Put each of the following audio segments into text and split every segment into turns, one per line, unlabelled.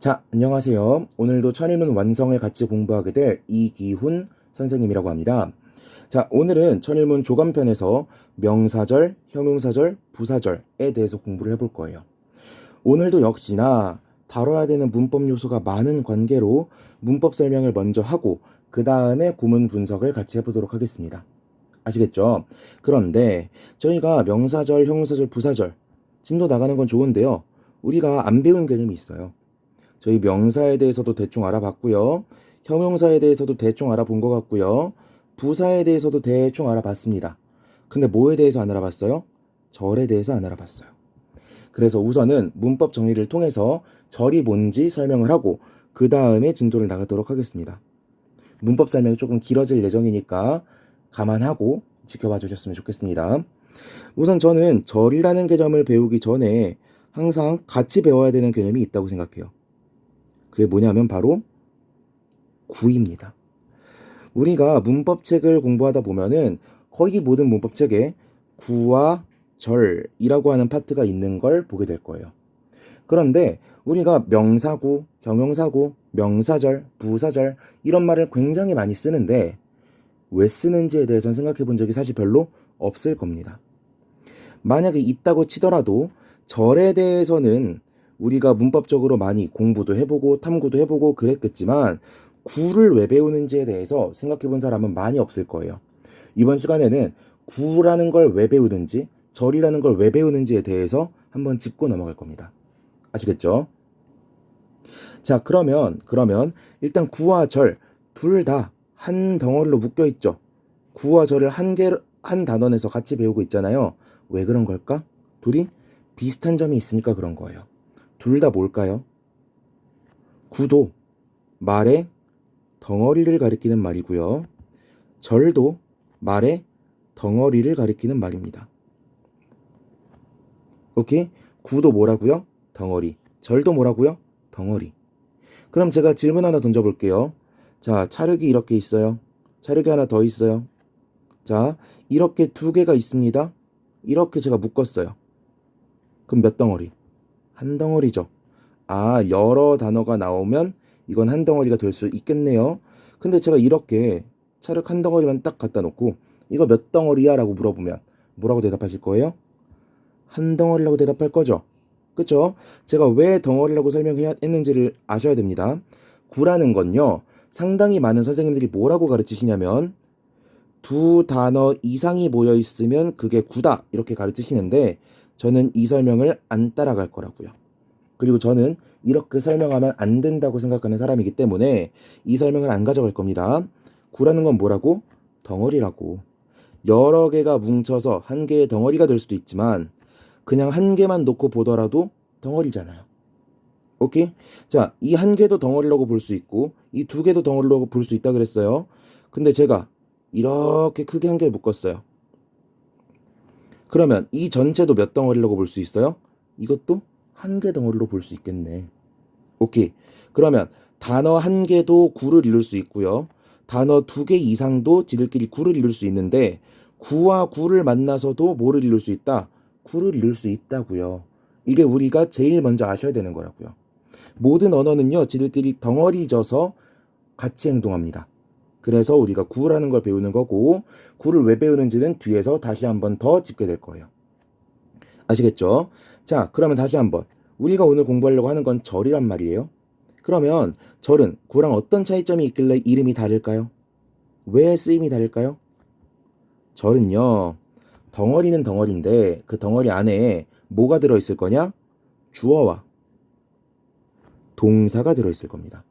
자, 안녕하세요. 오늘도 천일문 완성을 같이 공부하게 될 이기훈 선생님이라고 합니다. 자, 오늘은 천일문 조감편에서 명사절, 형용사절, 부사절에 대해서 공부를 해볼 거예요. 오늘도 역시나 다뤄야 되는 문법 요소가 많은 관계로 문법 설명을 먼저 하고 그 다음에 구문 분석을 같이 해보도록 하겠습니다. 아시겠죠? 그런데 저희가 명사절, 형용사절, 부사절 진도 나가는 건 좋은데요. 우리가 안 배운 개념이 있어요. 저희 명사에 대해서도 대충 알아봤고요. 형용사에 대해서도 대충 알아본 것 같고요. 부사에 대해서도 대충 알아봤습니다. 근데 뭐에 대해서 안 알아봤어요? 절에 대해서 안 알아봤어요. 그래서 우선은 문법 정리를 통해서 절이 뭔지 설명을 하고 그 다음에 진도를 나가도록 하겠습니다. 문법 설명이 조금 길어질 예정이니까 감안하고 지켜봐 주셨으면 좋겠습니다. 우선 저는 절이라는 개념을 배우기 전에 항상 같이 배워야 되는 개념이 있다고 생각해요. 그게 뭐냐면 바로 구입니다. 우리가 문법책을 공부하다 보면은 거의 모든 문법책에 구와 절이라고 하는 파트가 있는 걸 보게 될 거예요. 그런데 우리가 명사구, 형용사구, 명사절, 부사절 이런 말을 굉장히 많이 쓰는데 왜 쓰는지에 대해서는 생각해 본 적이 사실 별로 없을 겁니다. 만약에 있다고 치더라도 절에 대해서는 우리가 문법적으로 많이 공부도 해보고 탐구도 해보고 그랬겠지만 구를 왜 배우는지에 대해서 생각해 본 사람은 많이 없을 거예요. 이번 시간에는 구라는 걸 왜 배우는지 절이라는 걸 왜 배우는지에 대해서 한번 짚고 넘어갈 겁니다. 아시겠죠? 자, 그러면 그러면 일단 구와 절 둘 다 한 덩어리로 묶여 있죠. 구와 절을 한 개 한 단원에서 같이 배우고 있잖아요. 왜 그런 걸까? 둘이 비슷한 점이 있으니까 그런 거예요. 둘 다 뭘까요? 구도 말의 덩어리를 가리키는 말이고요. 절도 말의 덩어리를 가리키는 말입니다. 오케이? 구도 뭐라고요? 덩어리. 절도 뭐라고요? 덩어리. 그럼 제가 질문 하나 던져볼게요. 자, 차르기 이렇게 있어요. 차르기 하나 더 있어요. 자, 이렇게 두 개가 있습니다. 이렇게 제가 묶었어요. 그럼 몇 덩어리? 한 덩어리죠. 아, 여러 단어가 나오면 이건 한 덩어리가 될 수 있겠네요. 근데 제가 이렇게 차륵 한 덩어리만 딱 갖다 놓고 이거 몇 덩어리야? 라고 물어보면 뭐라고 대답하실 거예요? 한 덩어리라고 대답할 거죠. 그쵸? 제가 왜 덩어리라고 설명했는지를 아셔야 됩니다. 구라는 건요, 상당히 많은 선생님들이 뭐라고 가르치시냐면, 두 단어 이상이 모여 있으면 그게 구다. 이렇게 가르치시는데, 저는 이 설명을 안 따라갈 거라고요. 그리고 저는 이렇게 설명하면 안 된다고 생각하는 사람이기 때문에 이 설명을 안 가져갈 겁니다. 구라는 건 뭐라고? 덩어리라고. 여러 개가 뭉쳐서 한 개의 덩어리가 될 수도 있지만 그냥 한 개만 놓고 보더라도 덩어리잖아요. 오케이? 자, 이 한 개도 덩어리라고 볼 수 있고 이 두 개도 덩어리라고 볼 수 있다 그랬어요. 근데 제가 이렇게 크게 한 개를 묶었어요. 그러면 이 전체도 몇 덩어리라고 볼 수 있어요? 이것도 한 개 덩어리로 볼 수 있겠네. 오케이. 그러면 단어 한 개도 구를 이룰 수 있고요. 단어 두 개 이상도 지들끼리 구를 이룰 수 있는데 구와 구를 만나서도 뭐를 이룰 수 있다? 구를 이룰 수 있다고요. 이게 우리가 제일 먼저 아셔야 되는 거라고요. 모든 언어는요, 지들끼리 덩어리 져서 같이 행동합니다. 그래서 우리가 구라는 걸 배우는 거고, 구를 왜 배우는지는 뒤에서 다시 한번 더 짚게 될 거예요. 아시겠죠? 자, 그러면 다시 한번. 우리가 오늘 공부하려고 하는 건 절이란 말이에요. 그러면 절은 구랑 어떤 차이점이 있길래 이름이 다를까요? 왜 쓰임이 다를까요? 절은요, 덩어리는 덩어리인데 그 덩어리 안에 뭐가 들어 있을 거냐? 주어와 동사가 들어 있을 겁니다.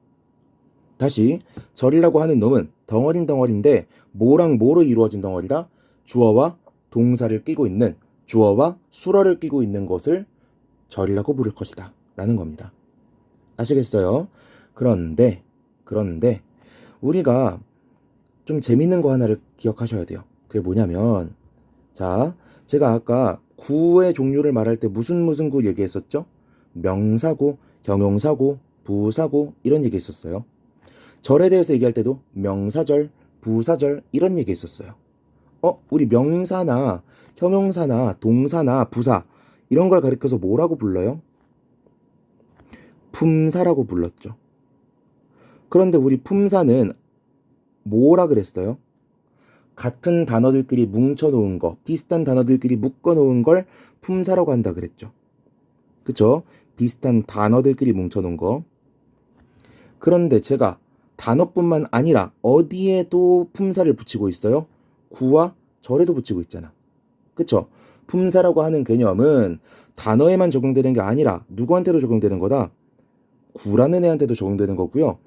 다시 절이라고 하는 놈은 덩어린 덩어리인데 뭐랑 뭐로 이루어진 덩어리다? 주어와 동사를 끼고 있는 주어와 수어를 끼고 있는 것을 절이라고 부를 것이다. 라는 겁니다. 아시겠어요? 그런데 그런데 우리가 좀 재밌는 거 하나를 기억하셔야 돼요. 그게 뭐냐면 자, 제가 아까 구의 종류를 말할 때 무슨 무슨 구 얘기했었죠? 명사구, 형용사구, 부사구 이런 얘기 했었어요. 절에 대해서 얘기할 때도 명사절, 부사절 이런 얘기 했었어요. 어, 우리 명사나 형용사나 동사나 부사 이런 걸 가리켜서 뭐라고 불러요? 품사라고 불렀죠. 그런데 우리 품사는 뭐라 그랬어요? 같은 단어들끼리 뭉쳐 놓은 거, 비슷한 단어들끼리 묶어 놓은 걸 품사라고 한다 그랬죠. 그쵸? 비슷한 단어들끼리 뭉쳐 놓은 거. 그런데 제가 단어뿐만 아니라 어디에도 품사를 붙이고 있어요? 구와 절에도 붙이고 있잖아. 그쵸? 품사라고 하는 개념은 단어에만 적용되는 게 아니라 누구한테도 적용되는 거다. 구라는 애한테도 적용되는 거고요.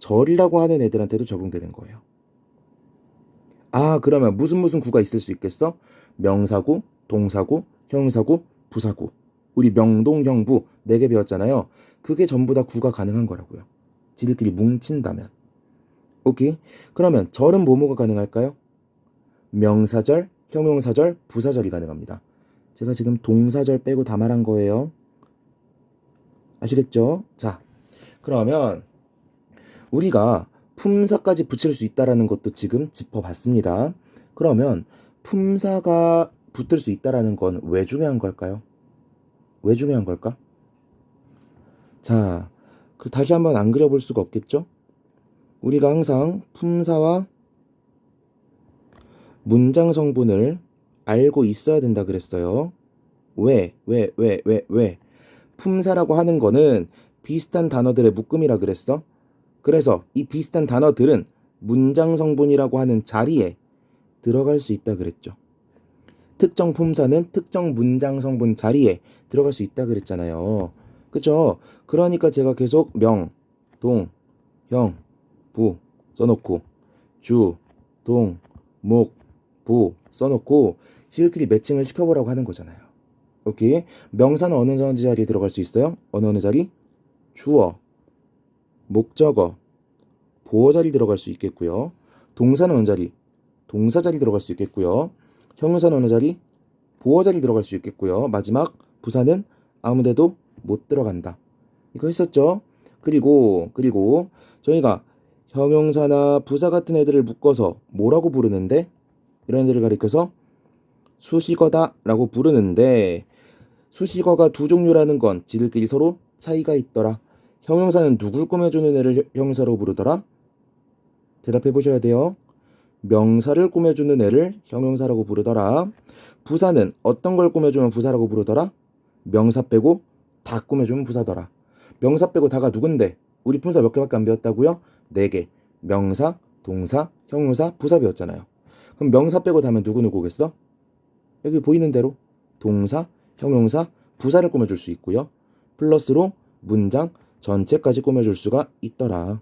절이라고 하는 애들한테도 적용되는 거예요. 아, 그러면 무슨 무슨 구가 있을 수 있겠어? 명사구, 동사구, 형용사구, 부사구. 우리 명동 형부 네 개 배웠잖아요. 그게 전부 다 구가 가능한 거라고요. 지들끼리 뭉친다면. 오케이. 그러면 절은 뭐뭐가 가능할까요? 명사절, 형용사절, 부사절이 가능합니다. 제가 지금 동사절 빼고 다 말한 거예요. 아시겠죠? 자, 그러면 우리가 품사까지 붙일 수 있다라는 것도 지금 짚어봤습니다. 그러면 품사가 붙을 수 있다라는 건 왜 중요한 걸까요? 왜 중요한 걸까? 자, 그 다시 한번 안 그려볼 수가 없겠죠? 우리가 항상 품사와 문장 성분을 알고 있어야 된다 그랬어요. 왜, 왜, 왜, 왜, 왜? 품사라고 하는 거는 비슷한 단어들의 묶음이라 그랬어. 그래서 이 비슷한 단어들은 문장 성분이라고 하는 자리에 들어갈 수 있다 그랬죠. 특정 품사는 특정 문장 성분 자리에 들어갈 수 있다 그랬잖아요. 그쵸? 그러니까 제가 계속 명, 동, 형, 부 써놓고 주, 동, 목, 보 써놓고 지들끼리 매칭을 시켜보라고 하는 거잖아요. 오케이? 명사는 어느 자리에 들어갈 수 있어요? 어느 어느 자리? 주어, 목적어, 보어 자리 들어갈 수 있겠고요. 동사는 어느 자리? 동사 자리 들어갈 수 있겠고요. 형용사는 어느 자리? 보어 자리 들어갈 수 있겠고요. 마지막 부사는 아무데도 못 들어간다. 이거 했었죠? 그리고 그리고 저희가 형용사나 부사 같은 애들을 묶어서 뭐라고 부르는데 이런 애들을 가리켜서 수식어다라고 부르는데 수식어가 두 종류라는 건 지들끼리 서로 차이가 있더라. 형용사는 누굴 꾸며주는 애를 형용사로 부르더라? 대답해 보셔야 돼요. 명사를 꾸며주는 애를 형용사라고 부르더라. 부사는 어떤 걸 꾸며주면 부사라고 부르더라? 명사 빼고 다 꾸며주면 부사더라. 명사 빼고 다가 누군데? 우리 품사 몇 개밖에 안 배웠다고요? 네 개. 명사, 동사, 형용사, 부사 배웠잖아요. 그럼 명사 빼고 다면 누구 누구겠어? 여기 보이는 대로 동사, 형용사, 부사를 꾸며줄 수 있고요. 플러스로 문장 전체까지 꾸며줄 수가 있더라.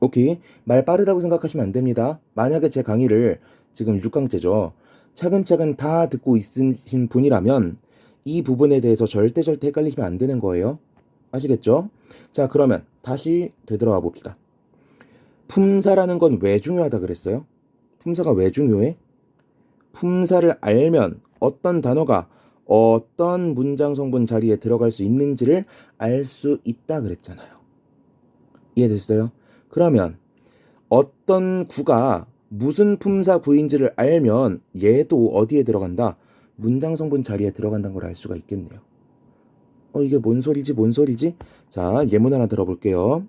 오케이. 말 빠르다고 생각하시면 안 됩니다. 만약에 제 강의를 지금 6강째죠. 차근차근 다 듣고 있으신 분이라면 이 부분에 대해서 절대 절대 헷갈리시면 안 되는 거예요. 아시겠죠? 자, 그러면 다시 되돌아와 봅시다. 품사라는 건 왜 중요하다 그랬어요? 품사가 왜 중요해? 품사를 알면 어떤 단어가 어떤 문장 성분 자리에 들어갈 수 있는지를 알 수 있다 그랬잖아요. 이해됐어요? 그러면 어떤 구가 무슨 품사 구인지를 알면 얘도 어디에 들어간다? 문장 성분 자리에 들어간다는 걸 알 수가 있겠네요. 어, 이게 뭔 소리지? 뭔 소리지? 자, 예문 하나 들어볼게요.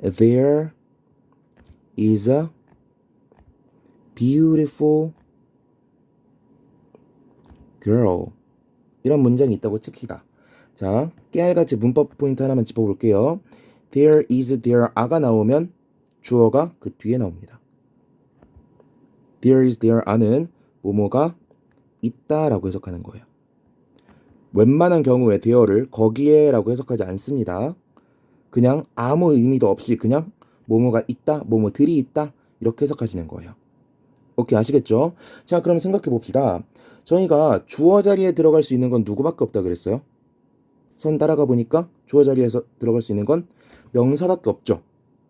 There is a beautiful girl. 이런 문장이 있다고 칩시다. 자, 깨알같이 문법 포인트 하나만 짚어볼게요. There is there 아가 나오면 주어가 그 뒤에 나옵니다. There is there 아는 뭐뭐가 있다라고 해석하는 거예요. 웬만한 경우에 there를 거기에라고 해석하지 않습니다. 그냥 아무 의미도 없이 그냥 뭐뭐가 있다, 뭐뭐들이 있다 이렇게 해석하시는 거예요. 오케이 아시겠죠? 자 그럼 생각해 봅시다. 저희가 주어 자리에 들어갈 수 있는 건 누구밖에 없다 그랬어요? 선 따라가 보니까 주어 자리에서 들어갈 수 있는 건 명사밖에 없죠.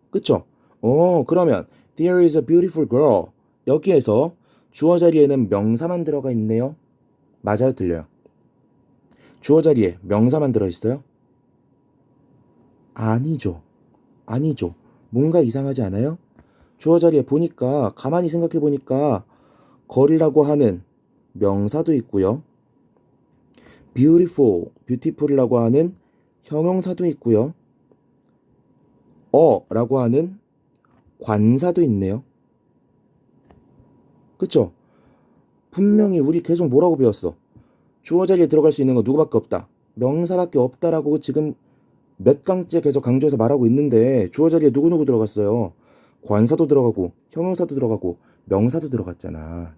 그쵸? 어 그러면 There is a beautiful girl 여기에서 주어 자리에는 명사만 들어가 있네요. 맞아요, 들려요. 주어 자리에 명사만 들어 있어요? 아니죠. 아니죠. 뭔가 이상하지 않아요? 주어 자리에 보니까 가만히 생각해 보니까 거리라고 하는 명사도 있고요. beautiful, beautiful이라고 하는 형용사도 있고요. 어라고 하는 관사도 있네요. 그쵸? 분명히 우리 계속 뭐라고 배웠어? 주어 자리에 들어갈 수 있는 건 누구밖에 없다. 명사밖에 없다라고 지금 몇 강째 계속 강조해서 말하고 있는데 주어 자리에 누구누구 들어갔어요? 관사도 들어가고 형용사도 들어가고 명사도 들어갔잖아.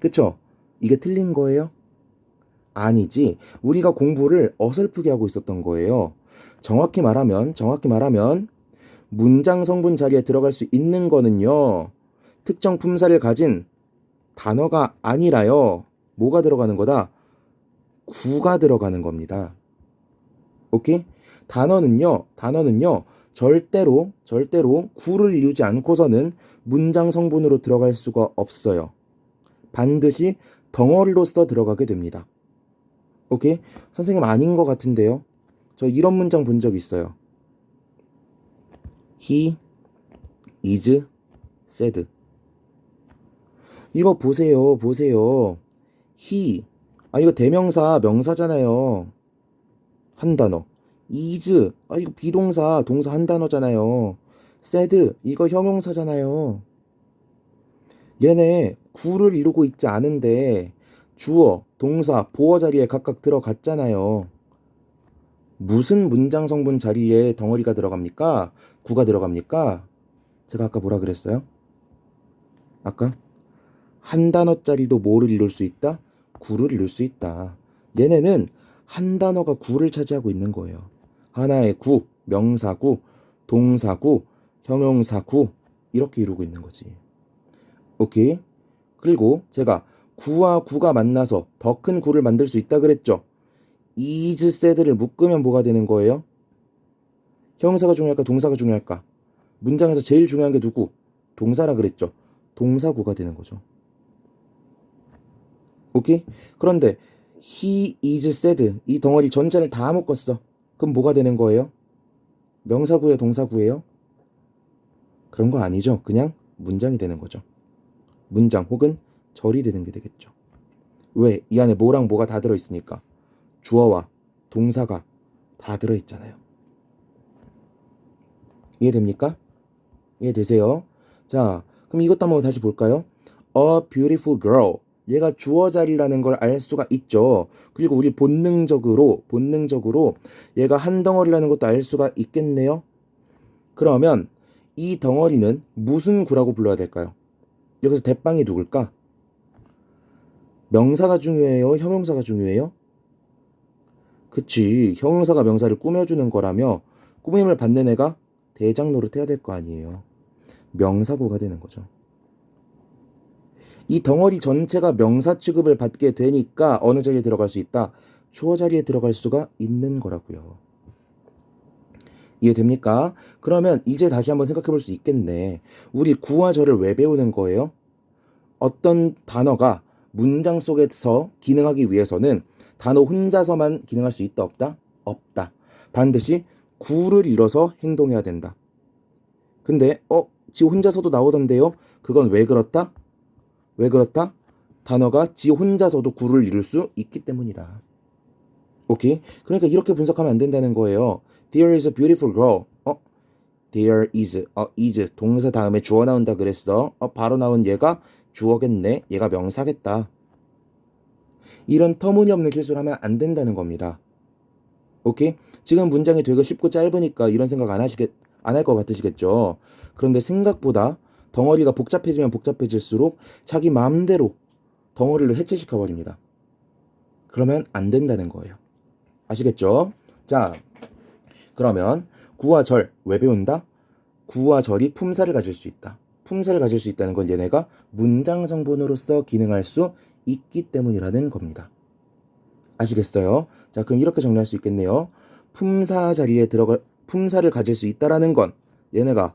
그쵸? 이게 틀린 거예요? 아니지. 우리가 공부를 어설프게 하고 있었던 거예요. 정확히 말하면, 정확히 말하면, 문장 성분 자리에 들어갈 수 있는 거는요, 특정 품사를 가진 단어가 아니라요, 뭐가 들어가는 거다? 구가 들어가는 겁니다. 오케이? 단어는요, 단어는요, 절대로, 절대로 구를 이루지 않고서는 문장 성분으로 들어갈 수가 없어요. 반드시 덩어리로서 들어가게 됩니다. 오케이? 선생님 아닌 것 같은데요? 저 이런 문장 본 적 있어요. He is sad. 이거 보세요, 보세요. he. 아, 이거 대명사, 명사잖아요. 한 단어. is. 아, 이거 비동사, 동사 한 단어잖아요. sad. 이거 형용사잖아요. 얘네 구를 이루고 있지 않은데 주어, 동사, 보어 자리에 각각 들어갔잖아요. 무슨 문장 성분 자리에 덩어리가 들어갑니까? 구가 들어갑니까? 제가 아까 뭐라 그랬어요? 아까 한 단어짜리도 뭐를 이룰 수 있다? 구를 이룰 수 있다. 얘네는 한 단어가 구를 차지하고 있는 거예요. 하나의 구, 명사구, 동사구, 형용사구 이렇게 이루고 있는 거지. 오케이? 그리고 제가 구와 구가 만나서 더 큰 구를 만들 수 있다 그랬죠. is said를 묶으면 뭐가 되는 거예요? 형용사가 중요할까 동사가 중요할까? 문장에서 제일 중요한 게 누구? 동사라 그랬죠. 동사구가 되는 거죠. 오케이? 그런데 he is said 이 덩어리 전체를 다 묶었어. 그럼 뭐가 되는 거예요? 명사구예요, 동사구예요? 그런 거 아니죠. 그냥 문장이 되는 거죠. 문장 혹은 절이 되는 게 되겠죠. 왜? 이 안에 뭐랑 뭐가 다 들어 있으니까. 주어와 동사가 다 들어 있잖아요. 이해됩니까? 이해되세요? 자, 그럼 이것도 한번 다시 볼까요? A beautiful girl. 얘가 주어 자리라는 걸 알 수가 있죠. 그리고 우리 본능적으로, 본능적으로 얘가 한 덩어리라는 것도 알 수가 있겠네요. 그러면 이 덩어리는 무슨 구라고 불러야 될까요? 여기서 대빵이 누굴까? 명사가 중요해요? 형용사가 중요해요? 그치. 형용사가 명사를 꾸며주는 거라며 꾸밈을 받는 애가 대장 노릇 해야 될 거 아니에요. 명사구가 되는 거죠. 이 덩어리 전체가 명사 취급을 받게 되니까 어느 자리에 들어갈 수 있다? 주어 자리에 들어갈 수가 있는 거라고요. 이해됩니까? 그러면 이제 다시 한번 생각해 볼 수 있겠네. 우리 구와 절을 왜 배우는 거예요? 어떤 단어가 문장 속에서 기능하기 위해서는 단어 혼자서만 기능할 수 있다 없다? 없다. 반드시 구를 이뤄서 행동해야 된다. 근데 어, 지 혼자서도 나오던데요? 그건 왜 그렇다? 왜 그렇다? 단어가 지 혼자서도 구를 이룰 수 있기 때문이다. 오케이? 그러니까 이렇게 분석하면 안 된다는 거예요. There is a beautiful girl. 어? There is, 어, is 동사 다음에 주어 나온다 그랬어. 어, 바로 나온 얘가 주어겠네. 얘가 명사겠다. 이런 터무니없는 실수를 하면 안 된다는 겁니다. 오케이? 지금 문장이 되게 쉽고 짧으니까 이런 생각 안 하시겠, 안 할 것 같으시겠죠? 그런데 생각보다 덩어리가 복잡해지면 복잡해질수록 자기 마음대로 덩어리를 해체시켜 버립니다. 그러면 안 된다는 거예요. 아시겠죠? 자, 그러면 구와 절 왜 배운다? 구와 절이 품사를 가질 수 있다. 품사를 가질 수 있다는 건 얘네가 문장 성분으로서 기능할 수 있기 때문이라는 겁니다. 아시겠어요? 자, 그럼 이렇게 정리할 수 있겠네요. 품사 자리에 들어갈 품사를 가질 수 있다라는 건 얘네가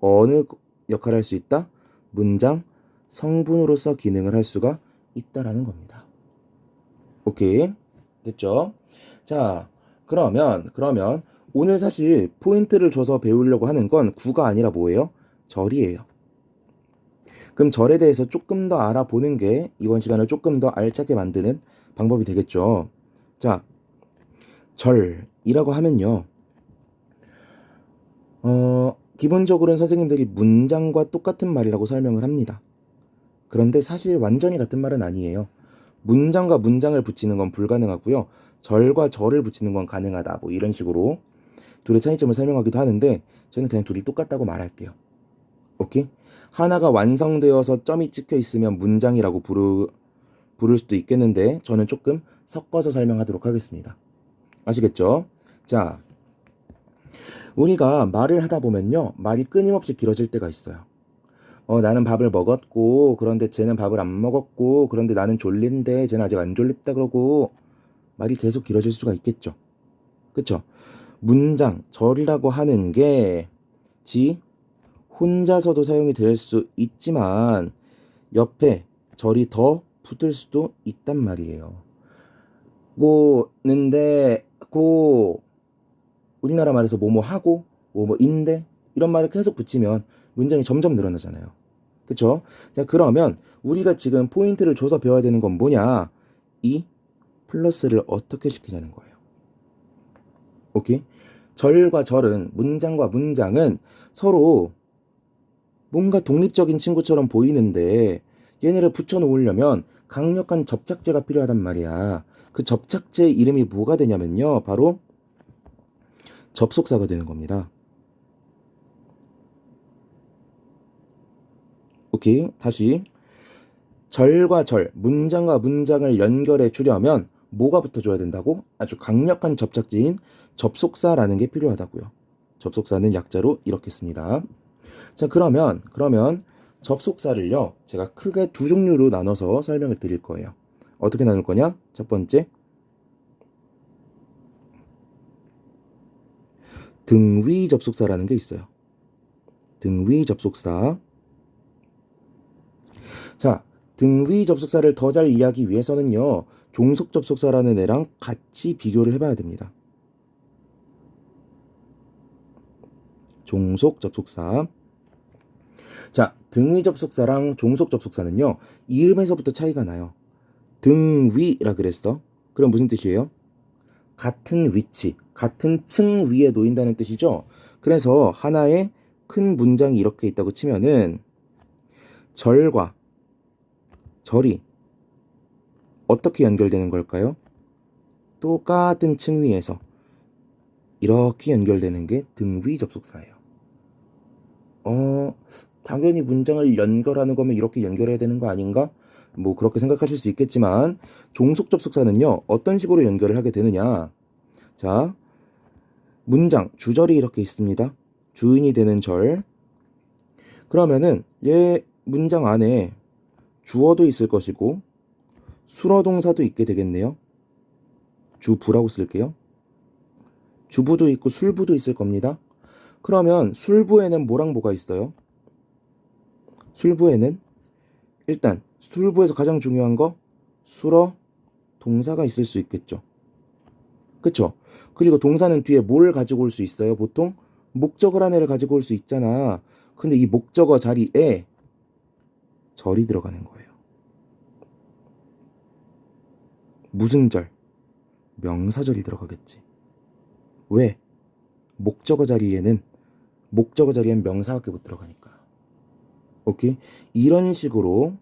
어느 역할을 할 수 있다? 문장 성분으로서 기능을 할 수가 있다라는 겁니다. 오케이. 됐죠? 자, 그러면 그러면 오늘 사실 포인트를 줘서 배우려고 하는 건 구가 아니라 뭐예요? 절이에요. 그럼 절에 대해서 조금 더 알아보는 게 이번 시간을 조금 더 알차게 만드는 방법이 되겠죠. 자, 절이라고 하면요. 어, 기본적으로는 선생님들이 문장과 똑같은 말이라고 설명을 합니다. 그런데 사실 완전히 같은 말은 아니에요. 문장과 문장을 붙이는 건 불가능하고요. 절과 절을 붙이는 건 가능하다. 뭐 이런 식으로 둘의 차이점을 설명하기도 하는데 저는 그냥 둘이 똑같다고 말할게요. 오케이? 하나가 완성되어서 점이 찍혀 있으면 문장이라고 부르, 부를 수도 있겠는데 저는 조금 섞어서 설명하도록 하겠습니다. 아시겠죠? 자, 우리가 말을 하다 보면요. 말이 끊임없이 길어질 때가 있어요. 어, 나는 밥을 먹었고, 그런데 쟤는 밥을 안 먹었고, 그런데 나는 졸린데 쟤는 아직 안 졸립다 그러고, 말이 계속 길어질 수가 있겠죠. 그쵸? 문장, 절이라고 하는 게, 지, 혼자서도 사용이 될 수 있지만, 옆에 절이 더 붙을 수도 있단 말이에요. 고는데, 고, 우리나라 말에서 뭐뭐 하고, 뭐뭐 인데, 이런 말을 계속 붙이면 문장이 점점 늘어나잖아요. 그쵸? 자, 그러면 우리가 지금 포인트를 줘서 배워야 되는 건 뭐냐? 이 플러스를 어떻게 시키냐는 거예요. 오케이? 절과 절은, 문장과 문장은 서로 뭔가 독립적인 친구처럼 보이는데 얘네를 붙여 놓으려면 강력한 접착제가 필요하단 말이야. 그 접착제 이름이 뭐가 되냐면요. 바로 접속사가 되는 겁니다. 오케이. 다시. 절과 절, 문장과 문장을 연결해 주려면 뭐가 붙어줘야 된다고? 아주 강력한 접착제인 접속사라는 게 필요하다고요. 접속사는 약자로 이렇게 씁니다. 자, 그러면, 그러면 접속사를요, 제가 크게 두 종류로 나눠서 설명을 드릴 거예요. 어떻게 나눌 거냐? 첫 번째, 등위 접속사라는 게 있어요. 등위 접속사. 자, 등위 접속사를 더 잘 이해하기 위해서는요, 종속 접속사라는 애랑 같이 비교를 해봐야 됩니다. 종속 접속사. 자, 등위 접속사랑 종속 접속사는요, 이름에서부터 차이가 나요. 등위라 그랬어. 그럼 무슨 뜻이에요? 같은 위치, 같은 층 위에 놓인다는 뜻이죠. 그래서 하나의 큰 문장이 이렇게 있다고 치면은 절과 절이 어떻게 연결되는 걸까요? 똑같은 층 위에서 이렇게 연결되는 게 등위 접속사예요. 어, 당연히 문장을 연결하는 거면 이렇게 연결해야 되는 거 아닌가? 뭐 그렇게 생각하실 수 있겠지만 종속 접속사는요 어떤 식으로 연결을 하게 되느냐 자 문장 주절이 이렇게 있습니다. 주인이 되는 절. 그러면은 얘 문장 안에 주어도 있을 것이고 수러 동사도 있게 되겠네요. 주부라고 쓸게요. 주부도 있고 술부도 있을 겁니다. 그러면 술부에는 뭐랑 뭐가 있어요? 술부에는 일단 술부에서 가장 중요한 거 술어 동사가 있을 수 있겠죠. 그쵸? 그리고 동사는 뒤에 뭘 가지고 올 수 있어요? 보통 목적을 한 애를 가지고 올 수 있잖아. 근데 이 목적어 자리에 절이 들어가는 거예요. 무슨 절? 명사절이 들어가겠지. 왜? 목적어 자리에는 목적어 자리엔 명사밖에 못 들어가니까. 오케이? 이런 식으로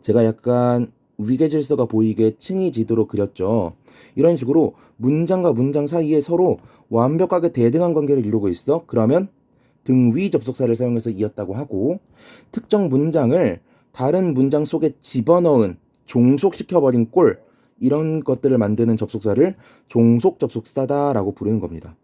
제가 약간 위계 질서가 보이게 층이 지도로 그렸죠. 이런 식으로 문장과 문장 사이에 서로 완벽하게 대등한 관계를 이루고 있어. 그러면 등위 접속사를 사용해서 이었다고 하고 특정 문장을 다른 문장 속에 집어넣은 종속시켜버린 꼴 이런 것들을 만드는 접속사를 종속 접속사다라고 부르는 겁니다.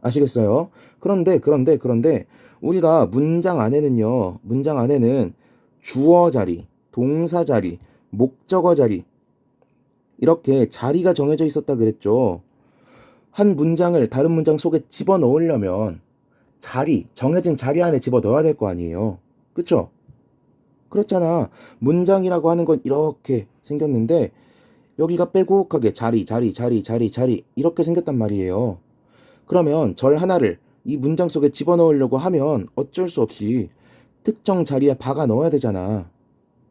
아시겠어요? 그런데 그런데 그런데 우리가 문장 안에는요. 문장 안에는 주어 자리, 동사 자리, 목적어 자리 이렇게 자리가 정해져 있었다 그랬죠. 한 문장을 다른 문장 속에 집어 넣으려면 자리, 정해진 자리 안에 집어 넣어야 될 거 아니에요. 그쵸? 그렇잖아. 문장이라고 하는 건 이렇게 생겼는데 여기가 빼곡하게 자리, 자리, 자리, 자리, 자리 이렇게 생겼단 말이에요. 그러면 절 하나를 이 문장 속에 집어넣으려고 하면 어쩔 수 없이 특정 자리에 박아 넣어야 되잖아.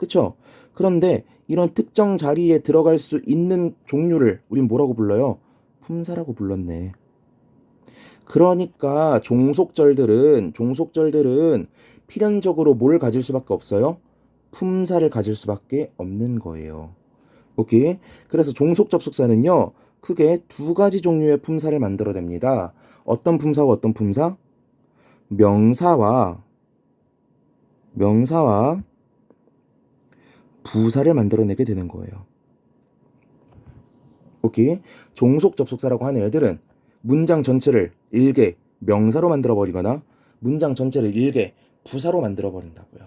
그쵸? 그런데 이런 특정 자리에 들어갈 수 있는 종류를 우린 뭐라고 불러요? 품사라고 불렀네. 그러니까 종속절들은 종속절들은 필연적으로 뭘 가질 수밖에 없어요? 품사를 가질 수밖에 없는 거예요. 오케이. 그래서 종속 접속사는요. 크게 두 가지 종류의 품사를 만들어냅니다. 어떤 품사와 어떤 품사? 명사와 명사와 부사를 만들어내게 되는 거예요. 오케이. 종속 접속사라고 하는 애들은 문장 전체를 일개 명사로 만들어 버리거나 문장 전체를 일개 부사로 만들어 버린다고요.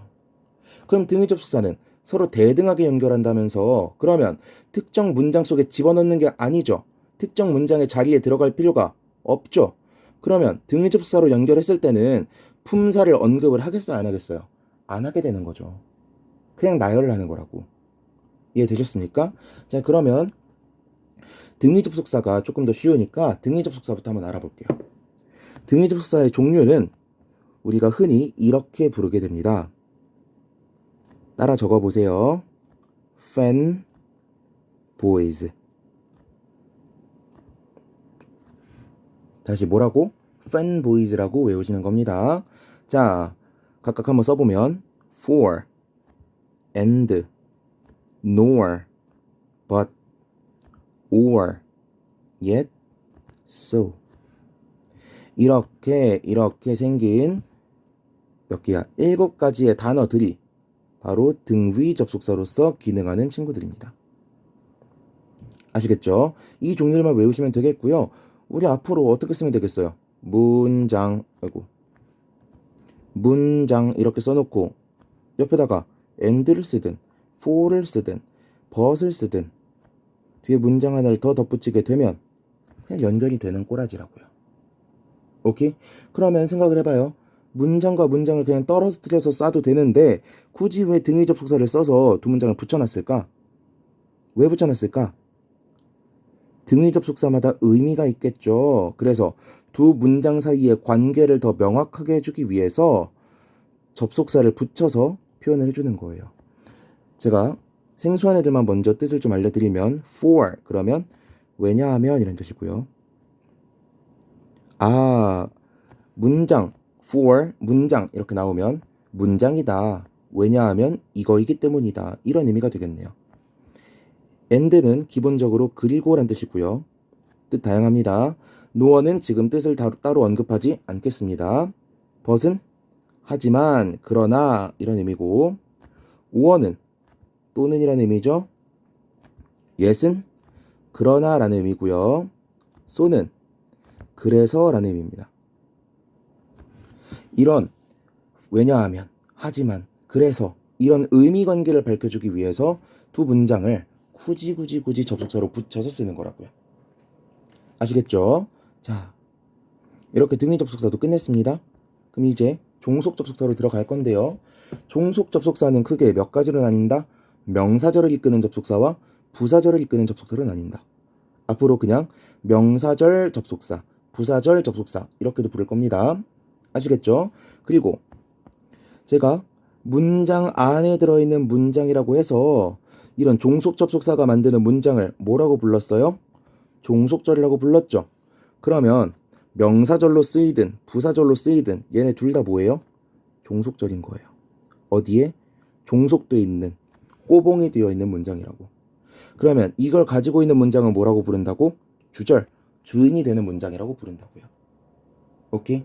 그럼 등위 접속사는 서로 대등하게 연결한다면서 그러면 특정 문장 속에 집어넣는 게 아니죠. 특정 문장의 자리에 들어갈 필요가 없죠. 그러면 등위 접속사로 연결했을 때는 품사를 언급을 하겠어요, 안 하겠어요? 안 하게 되는 거죠. 그냥 나열을 하는 거라고. 이해되셨습니까? 자, 그러면 등위 접속사가 조금 더 쉬우니까 등위 접속사부터 한번 알아볼게요. 등위 접속사의 종류는 우리가 흔히 이렇게 부르게 됩니다. 따라 적어 보세요. fan boys. 다시 뭐라고? fan boys라고 외우시는 겁니다. 자, 각각 한번 써보면 for, and, nor, but, or, yet, so. 이렇게 이렇게 생긴 몇 개야? 일곱 가지의 단어들이 바로 등위 접속사로서 기능하는 친구들입니다. 아시겠죠? 이 종류만 외우시면 되겠고요. 우리 앞으로 어떻게 쓰면 되겠어요? 문장, 아이고. 문장 이렇게 써놓고 옆에다가 and를 쓰든 for를 쓰든 but을 쓰든 뒤에 문장 하나를 더 덧붙이게 되면 그냥 연결이 되는 꼬라지라고요. 오케이? 그러면 생각을 해봐요. 문장과 문장을 그냥 떨어뜨려서 싸도 되는데 굳이 왜 등위 접속사를 써서 두 문장을 붙여놨을까? 왜 붙여놨을까? 등위 접속사마다 의미가 있겠죠. 그래서 두 문장 사이의 관계를 더 명확하게 해주기 위해서 접속사를 붙여서 표현을 해주는 거예요. 제가 생소한 애들만 먼저 뜻을 좀 알려드리면 for 그러면 왜냐하면 이런 뜻이고요. 아 문장 for 문장 이렇게 나오면 문장이다. 왜냐하면 이거이기 때문이다. 이런 의미가 되겠네요. and는 기본적으로 그리고란 뜻이고요. 뜻 다양합니다. no어는 지금 뜻을 따로, 언급하지 않겠습니다. but은 하지만 그러나 이런 의미고 or는 또는이라는 의미죠. yes은 그러나라는 의미고요. so는 그래서라는 의미입니다. 이런 왜냐하면 하지만 그래서 이런 의미 관계를 밝혀주기 위해서 두 문장을 굳이 굳이 굳이 접속사로 붙여서 쓰는 거라고요. 아시겠죠? 자, 이렇게 등위 접속사도 끝냈습니다. 그럼 이제 종속 접속사로 들어갈 건데요. 종속 접속사는 크게 몇 가지로 나뉜다. 명사절을 이끄는 접속사와 부사절을 이끄는 접속사로 나뉜다. 앞으로 그냥 명사절 접속사, 부사절 접속사 이렇게도 부를 겁니다. 아시겠죠? 그리고 제가 문장 안에 들어있는 문장이라고 해서 이런 종속 접속사가 만드는 문장을 뭐라고 불렀어요? 종속절이라고 불렀죠. 그러면 명사절로 쓰이든 부사절로 쓰이든 얘네 둘 다 뭐예요? 종속절인 거예요. 어디에? 종속돼 있는 꼬봉이 되어 있는 문장이라고. 그러면 이걸 가지고 있는 문장은 뭐라고 부른다고? 주절, 주인이 되는 문장이라고 부른다고요. 오케이?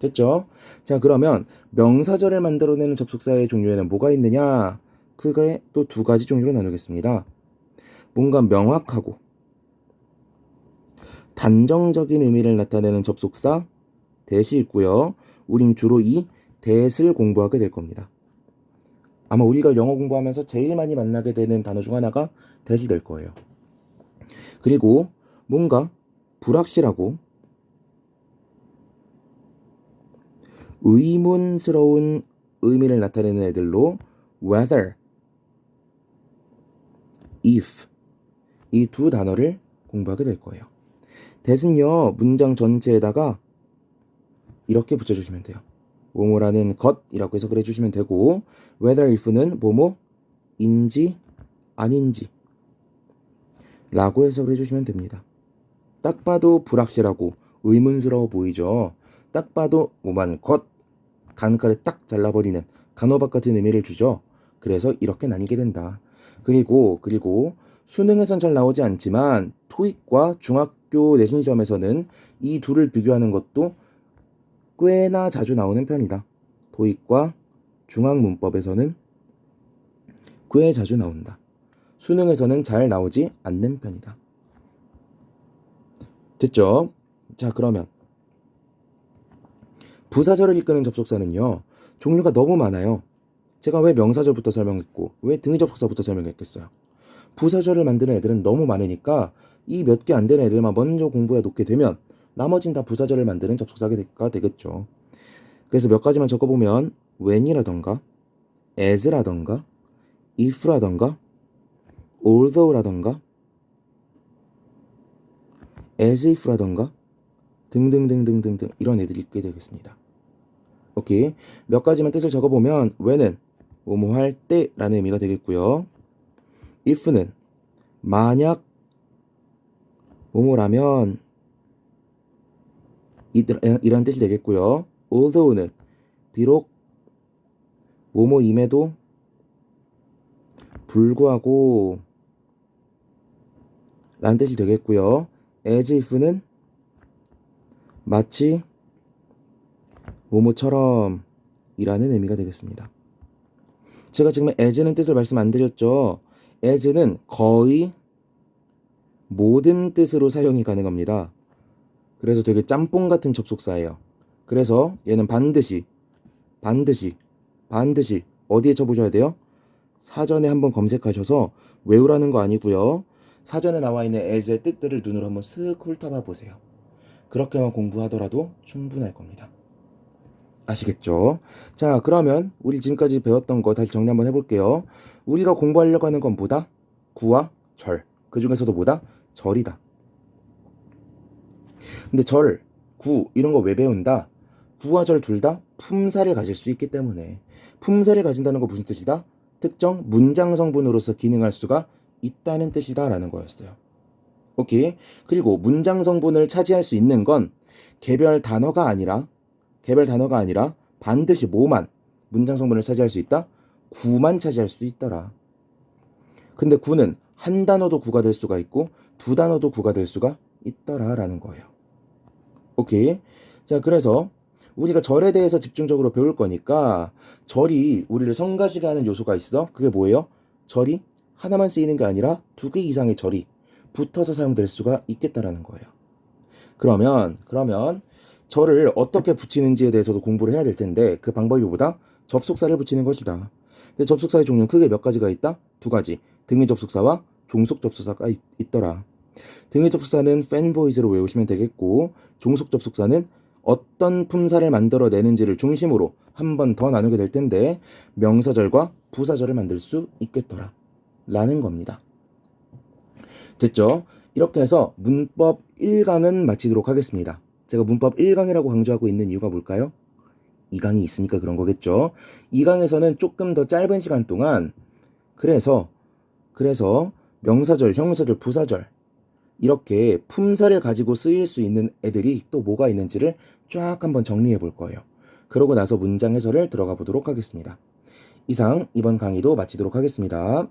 됐죠? 자, 그러면 명사절을 만들어내는 접속사의 종류에는 뭐가 있느냐? 그게 또 두 가지 종류로 나누겠습니다. 뭔가 명확하고 단정적인 의미를 나타내는 접속사 대시 있고요. 우린 주로 이 대를 공부하게 될 겁니다. 아마 우리가 영어 공부하면서 제일 많이 만나게 되는 단어 중 하나가 대시 될 거예요. 그리고 뭔가 불확실하고 의문스러운 의미를 나타내는 애들로 whether, if 이 두 단어를 공부하게 될 거예요. 대은요 문장 전체에다가 이렇게 붙여주시면 돼요. 뭐뭐라는 것이라고 해서 그래주시면 되고 whether if는 뭐뭐인지 아닌지 라고 해석을 해주시면 됩니다. 딱 봐도 불확실하고 의문스러워 보이죠. 딱 봐도 오만 것 단가를 딱 잘라버리는 간호박 같은 의미를 주죠. 그래서 이렇게 나뉘게 된다. 그리고 그리고 수능에선 잘 나오지 않지만 토익과 중학교 내신 시험에서는 이 둘을 비교하는 것도 꽤나 자주 나오는 편이다. 토익과 중학 문법에서는 꽤 자주 나온다. 수능에서는 잘 나오지 않는 편이다. 됐죠? 자, 그러면 부사절을 이끄는 접속사는요. 종류가 너무 많아요. 제가 왜 명사절부터 설명했고 왜 등위 접속사부터 설명했겠어요? 부사절을 만드는 애들은 너무 많으니까 이 몇 개 안 되는 애들만 먼저 공부해 놓게 되면 나머진 다 부사절을 만드는 접속사가 되겠죠. 그래서 몇 가지만 적어보면 when이라던가 as라던가 if라던가 although라던가 as if라던가 등등등등등등 이런 애들이 있게 되겠습니다. 오케이 몇 가지만 뜻을 적어보면 when은 뭐뭐 할 때라는 의미가 되겠고요. If는 만약 뭐뭐라면 이런 뜻이 되겠고요. although는 비록 뭐뭐임에도 불구하고 라는 뜻이 되겠고요. as if는 마치 뭐뭐처럼 이라는 의미가 되겠습니다. 제가 지금 as는 뜻을 말씀 안 드렸죠. As는 거의 모든 뜻으로 사용이 가능합니다. 그래서 되게 짬뽕 같은 접속사예요. 그래서 얘는 반드시 반드시 반드시 어디에 쳐보셔야 돼요? 사전에 한번 검색하셔서 외우라는 거 아니고요. 사전에 나와 있는 as의 뜻들을 눈으로 한번 쓱 훑어봐 보세요. 그렇게만 공부하더라도 충분할 겁니다. 아시겠죠? 자, 그러면 우리 지금까지 배웠던 거 다시 정리 한번 해볼게요. 우리가 공부하려고 하는 건 뭐다? 구와 절. 그 중에서도 뭐다? 절이다. 근데 절, 구 이런 거 왜 배운다? 구와 절 둘 다 품사를 가질 수 있기 때문에 품사를 가진다는 거 무슨 뜻이다? 특정 문장 성분으로서 기능할 수가 있다는 뜻이다라는 거였어요. 오케이. 그리고 문장 성분을 차지할 수 있는 건 개별 단어가 아니라 개별 단어가 아니라 반드시 뭐만 문장 성분을 차지할 수 있다? 구만 차지할 수 있더라. 근데 구는 한 단어도 구가 될 수가 있고 두 단어도 구가 될 수가 있더라라는 거예요. 오케이. 자, 그래서 우리가 절에 대해서 집중적으로 배울 거니까 절이 우리를 성가시게 하는 요소가 있어. 그게 뭐예요? 절이 하나만 쓰이는 게 아니라 두 개 이상의 절이 붙어서 사용될 수가 있겠다라는 거예요. 그러면 그러면 절을 어떻게 붙이는지에 대해서도 공부를 해야 될 텐데 그 방법이 보다 접속사를 붙이는 것이다. 근데 접속사의 종류는 크게 몇 가지가 있다? 두 가지. 등위 접속사와 종속 접속사가 있, 있더라. 등위 접속사는 팬보이즈로 외우시면 되겠고 종속 접속사는 어떤 품사를 만들어내는지를 중심으로 한 번 더 나누게 될 텐데 명사절과 부사절을 만들 수 있겠더라. 라는 겁니다. 됐죠? 이렇게 해서 문법 1강은 마치도록 하겠습니다. 제가 문법 1강이라고 강조하고 있는 이유가 뭘까요? 2강이 있으니까 그런 거겠죠. 2강에서는 조금 더 짧은 시간 동안 그래서 그래서 명사절, 형용사절, 부사절 이렇게 품사를 가지고 쓰일 수 있는 애들이 또 뭐가 있는지를 쫙 한번 정리해 볼 거예요. 그러고 나서 문장 해설을 들어가 보도록 하겠습니다. 이상 이번 강의도 마치도록 하겠습니다.